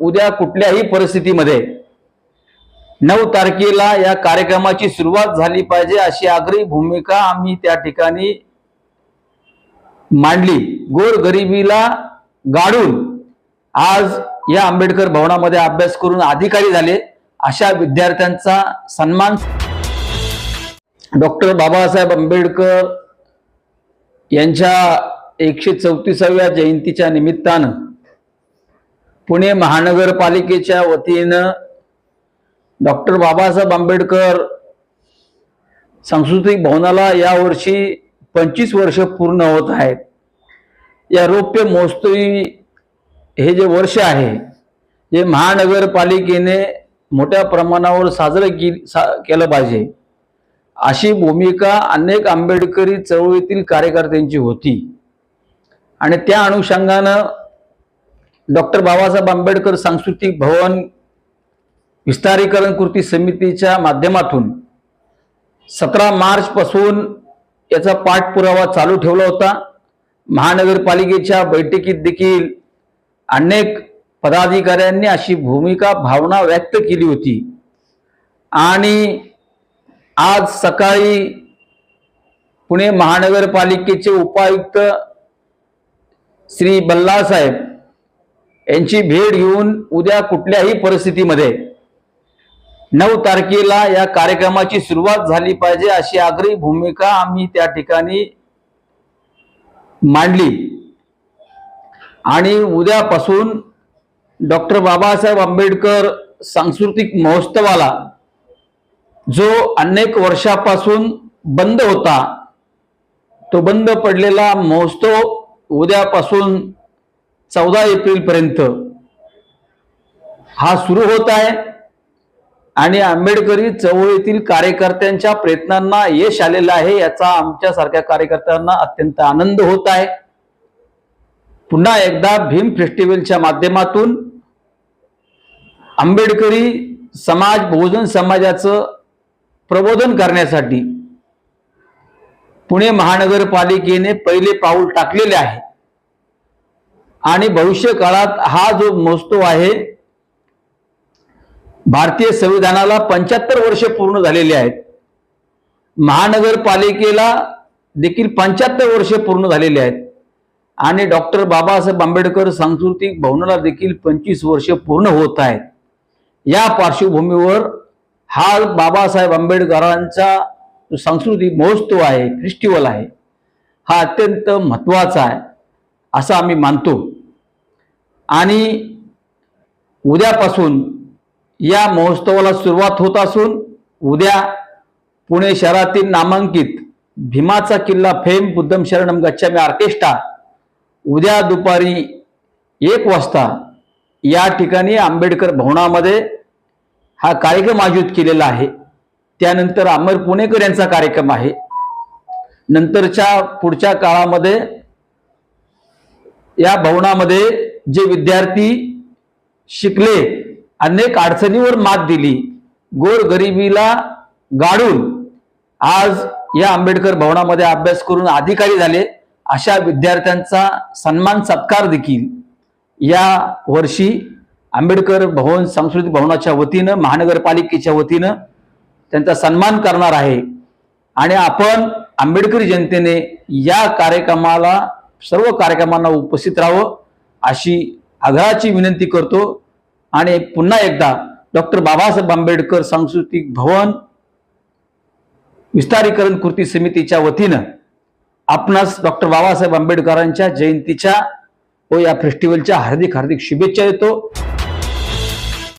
उद्या कुठल्याही परिस्थितीमध्ये नऊ तारखेला या कार्यक्रमाची सुरुवात झाली पाहिजे अशी आग्रही भूमिका आम्ही त्या ठिकाणी मांडली. गोरगरिबीला गाडून आज या आंबेडकर भवनामध्ये अभ्यास करून अधिकारी झाले. अशा विद्यार्थ्यांचा सन्मान डॉक्टर बाबासाहेब आंबेडकर यांच्या एकशे चौतीसाव्या जयंतीच्या निमित्तानं पुणे महानगरपालिकेच्या वतीनं डॉक्टर बाबासाहेब आंबेडकर सांस्कृतिक भवनाला यावर्षी पंचवीस वर्ष पूर्ण होत आहेत. या रौप्य महोत्सवी हे जे वर्ष आहे जे महानगरपालिकेने मोठ्या प्रमाणावर साजरं के सा केलं पाहिजे. अशी भूमिका अनेक आंबेडकरी चळवळीतील कार्यकर्त्यांची होती. आणि त्या अनुषंगानं डॉक्टर बाबासाहेब आंबेडकर सांस्कृतिक भवन विस्तारीकरण कृती समितीच्या माध्यमातून सतरा मार्चपासून याचा पाठपुरावा चालू ठेवला होता. महानगरपालिकेच्या बैठकीत देखील अनेक पदाधिकाऱ्यांनी अशी भूमिका भावना व्यक्त केली होती. आणि आज सकाळी पुणे महानगरपालिकेचे उपायुक्त श्री बल्लासाहेब यांची भेट घेऊन उद्या कुठल्याही परिस्थितीमध्ये नऊ तारखेला या कार्यक्रमाची सुरुवात झाली पाहिजे अशी आग्रही भूमिका आम्ही त्या ठिकाणी मांडली. आणि उद्यापासून डॉक्टर बाबासाहेब आंबेडकर सांस्कृतिक महोत्सवाला जो अनेक वर्षापासून बंद होता तो बंद पडलेला महोत्सव उद्यापासून चौदा एप्रिलपर्यंत हा सुरू होत आहे. आणि आंबेडकरी चळवळीतील कार्यकर्त्यांच्या प्रयत्नांना यश आलेलं आहे याचा आमच्यासारख्या कार्यकर्त्यांना अत्यंत आनंद होत आहे. पुन्हा एकदा भीम फेस्टिवलच्या माध्यमातून आंबेडकरी समाज बहुजन समाजाचं प्रबोधन करण्यासाठी पुणे महानगरपालिकेने पहिले पाऊल टाकलेले आहे. आणि भविष्य काळात हा जो महोत्सव आहे भारतीय संविधानाला पंच्याहत्तर वर्ष पूर्ण झालेली आहेत. महानगरपालिकेला देखील पंच्याहत्तर वर्ष पूर्ण झालेली आहेत. आणि डॉक्टर बाबासाहेब आंबेडकर सांस्कृतिक भवनाला देखील पंचवीस वर्ष पूर्ण होत आहेत. या पार्श्वभूमीवर हा बाबासाहेब आंबेडकरांचा जो सांस्कृतिक महोत्सव आहे फेस्टिवल आहे हा अत्यंत महत्त्वाचा आहे असं आम्ही मानतो. आणि उद्यापासून या महोत्सवाला सुरुवात होत असून उद्या पुणे शहरातील नामांकित भीमाचा किल्ला फेम बुद्धम शरणम गच्छामी ऑर्केस्ट्रा उद्या दुपारी एक वाजता या ठिकाणी आंबेडकर भवनामध्ये हा कार्यक्रम आयोजित केलेला आहे. त्यानंतर अमर पुणेकर यांचा कार्यक्रम आहे. नंतरच्या पुढच्या काळामध्ये या भवनामध्ये जे विद्यार्थी शिकले अनेक अडचणीवर मात दिली गोर गरिबीला गाडून आज या आंबेडकर भवनामध्ये अभ्यास करून अधिकारी झाले अशा विद्यार्थ्यांचा सन्मान सत्कार देखील या वर्षी आंबेडकर भवन सांस्कृतिक भवनाच्या वतीनं महानगरपालिकेच्या वतीनं त्यांचा सन्मान करणार आहे. आणि आपण आंबेडकरी जनतेने या कार्यक्रमाला सर्व कार्यक्रमांना उपस्थित राहावं. अशी आग्रहाची विनंती करतो. आणि पुन्हा एकदा डॉक्टर बाबासाहेब आंबेडकर सांस्कृतिक भवन विस्तारीकरण कृती समितीच्या वतीनं आपणास डॉक्टर बाबासाहेब आंबेडकरांच्या जयंतीच्या व या फेस्टिवलच्या हार्दिक हार्दिक शुभेच्छा देतो.